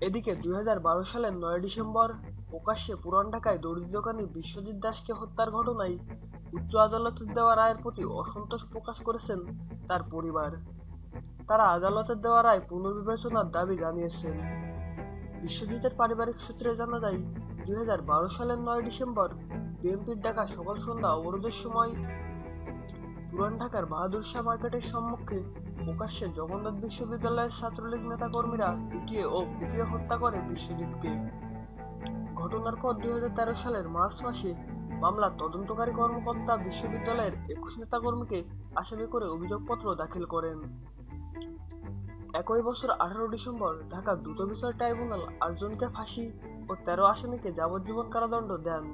এদিকে দুই হাজার বারো সালের নয় ডিসেম্বর প্রকাশ্যে পুরান ঢাকায় দর্জি দোকানি বিশ্বজিৎ দাসকে হত্যার ঘটনায় উচ্চ আদালতের দেওয়া রায়ের প্রতি অসন্তোষ প্রকাশ করেছেন তার পরিবার। তারা আদালতের দেওয়া রায় পুনর্বিবেচনার দাবি জানিয়েছেন। বিশ্বজিতের পারিবারিক সূত্রে জানা যায়, দুই হাজার বারো সালের নয় ডিসেম্বর বিএনপির ডাকা সকাল সন্ধ্যা অবরোধের সময় পুরান ঢাকার বাহাদুর শাহ মার্কেটের সম্মুখে প্রকাশ্যে জগন্নাথ বিশ্ববিদ্যালয়ের ছাত্রলীগ নেতাকর্মীরা পিটিয়ে ও কুপিয়ে হত্যা করে বিশ্বজিৎকে। ঘটনার পর দুই হাজার তেরো সালের মার্চ মাসে মামলার তদন্তকারী কর্মকর্তা বিশ্ববিদ্যালয়ের একুশ নেতাকর্মীকে আসামি করে অভিযোগপত্র দাখিল করেন। একই বছর আঠারো ডিসেম্বর ঢাকা দ্রুত বিচার ট্রাইব্যুনাল আটজনকে ফাঁসি ও তেরো আসামিকে যাবজ্জীবন কারাদণ্ড দেন।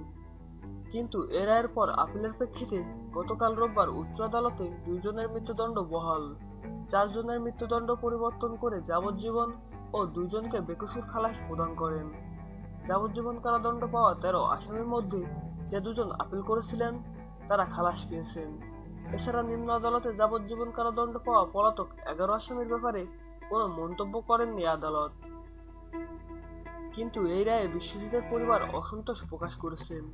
কিন্তু এ রায়ের পর আপিলের প্রেক্ষিতে গতকাল রোববার উচ্চ আদালতে দুইজনের মৃত্যুদণ্ড বহাল। চারজনের মৃত্যুদণ্ড পরিবর্তন করে যাবজ্জীবন ও দুইজনকে বেকসুর খালাস প্রদান করেন। যাবজ্জীবন কারাদণ্ড পাওয়া তেরো আসামির মধ্যে যে দুজন আপিল করেছিলেন, তারা খালাস পেয়েছেন। এছাড়া নিম্ন আদালতে যাবজ্জীবন কারাদণ্ড পাওয়া পলাতক এগারো আসামির ব্যাপারে কোনো মন্তব্য করেননি আদালত। কিন্তু এই রায়ে বিশ্বজিতের পরিবার অসন্তোষ প্রকাশ করেছেন।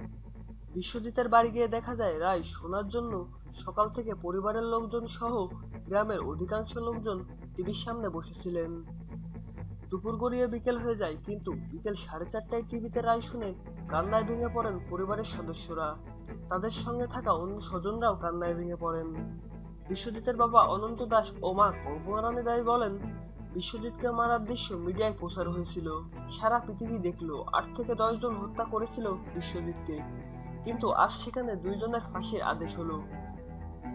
বিশ্বজিতের বাড়ি গিয়ে দেখা যায়, রায় শোনার জন্য সকাল থেকে পরিবারের লোকজন সহ গ্রামের অধিকাংশ লোকজন টিভির সামনে বসেছিলেন। দুপুর গড়িয়ে বিকেল হয়ে যায়, কিন্তু বিকেল সাড়ে চারটায় টিভিতে রায় শুনে কান্নায় ভেঙে পড়েন পরিবারের সদস্যরা। তাদের সঙ্গে থাকা অন্য স্বজনরাও কান্নায় ভেঙে পড়েন। বিশ্বজিতের বাবা অনন্ত দাস ও মা কল্পনা রানী দাই বলেন, বিশ্বজিৎকে মারার দৃশ্য মিডিয়ায় প্রচার হয়েছিল। সারা পৃথিবী দেখল। আট থেকে দশজন হত্যা করেছিল বিশ্বজিৎকে। কিন্তু আজ সেখানে দুইজনের ফাঁসির আদেশ হলো।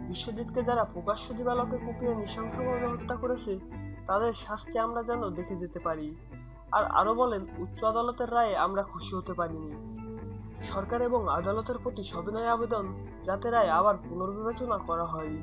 বিশ্বজিৎকে যারা প্রকাশ্য দিবালকে কুপিয়ে নৃশংসভাবে হত্যা করেছে, তাদের শাস্তি আমরা যেন দেখে যেতে পারি। আর আরও বলেন, উচ্চ আদালতের রায়ে আমরা খুশি হতে পারিনি। সরকার এবং আদালতের প্রতি সবিনয় আবেদন, যাতে রায় আবার পুনর্বিবেচনা করা হয়।